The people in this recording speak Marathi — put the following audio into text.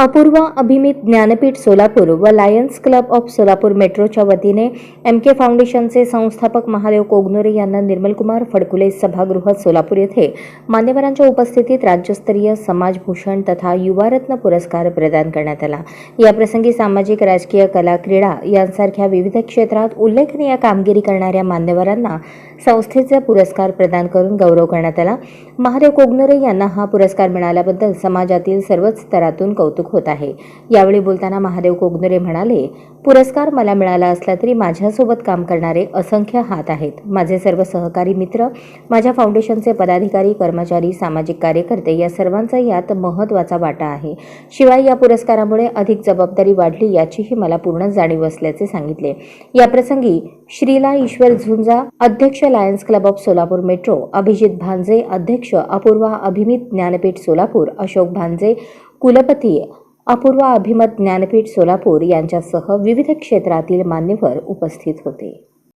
अपूर्वा अभिमित ज्ञानपीठ सोलापूर व लायन्स क्लब ऑफ सोलापूर मेट्रोच्या वतीने एम के फाउंडेशनचे संस्थापक महादेव कोगनोरे यांना निर्मलकुमार फडकुले सभागृह सोलापूर येथे मान्यवरांच्या उपस्थितीत राज्यस्तरीय समाजभूषण तथा युवारत्न पुरस्कार प्रदान करण्यात आला. याप्रसंगी सामाजिक राजकीय कला क्रीडा यांसारख्या विविध क्षेत्रात उल्लेखनीय कामगिरी करणाऱ्या मान्यवरांना संस्थेचा पुरस्कार प्रदान करून गौरव करण्यात आला. महादेव कोगनोरे यांना हा पुरस्कार मिळाल्याबद्दल समाजातील सर्वच स्तरातून कौतुक होत आहे. यावेळी बोलताना महादेव कोगनुरे म्हणाले पुरस्कार मला मिळाला असला तरी माझ्यासोबत काम करणारे असंख्य हात आहेत. माझे सर्व सहकारी मित्र माझ्या फाउंडेशनचे पदाधिकारी कर्मचारी सामाजिक कार्यकर्ते या सर्वांचा यात महत्त्वाचा वाटा आहे. शिवाय या पुरस्कारामुळे अधिक जबाबदारी वाढली याचीही मला पूर्ण जाणीव असल्याचे सांगितले. याप्रसंगी श्रीला ईश्वर झुंजा अध्यक्ष Lions Club of Solapur metro Abhijit Bhanje अध्यक्ष अपूर्वा अभिमित ज्ञानपीठ सोलापूर अशोक भांजे कुलपती अपूर्वा अभिमत ज्ञानपीठ सोलापूर यांच्यासह विविध क्षेत्रातील मान्यवर उपस्थित होते.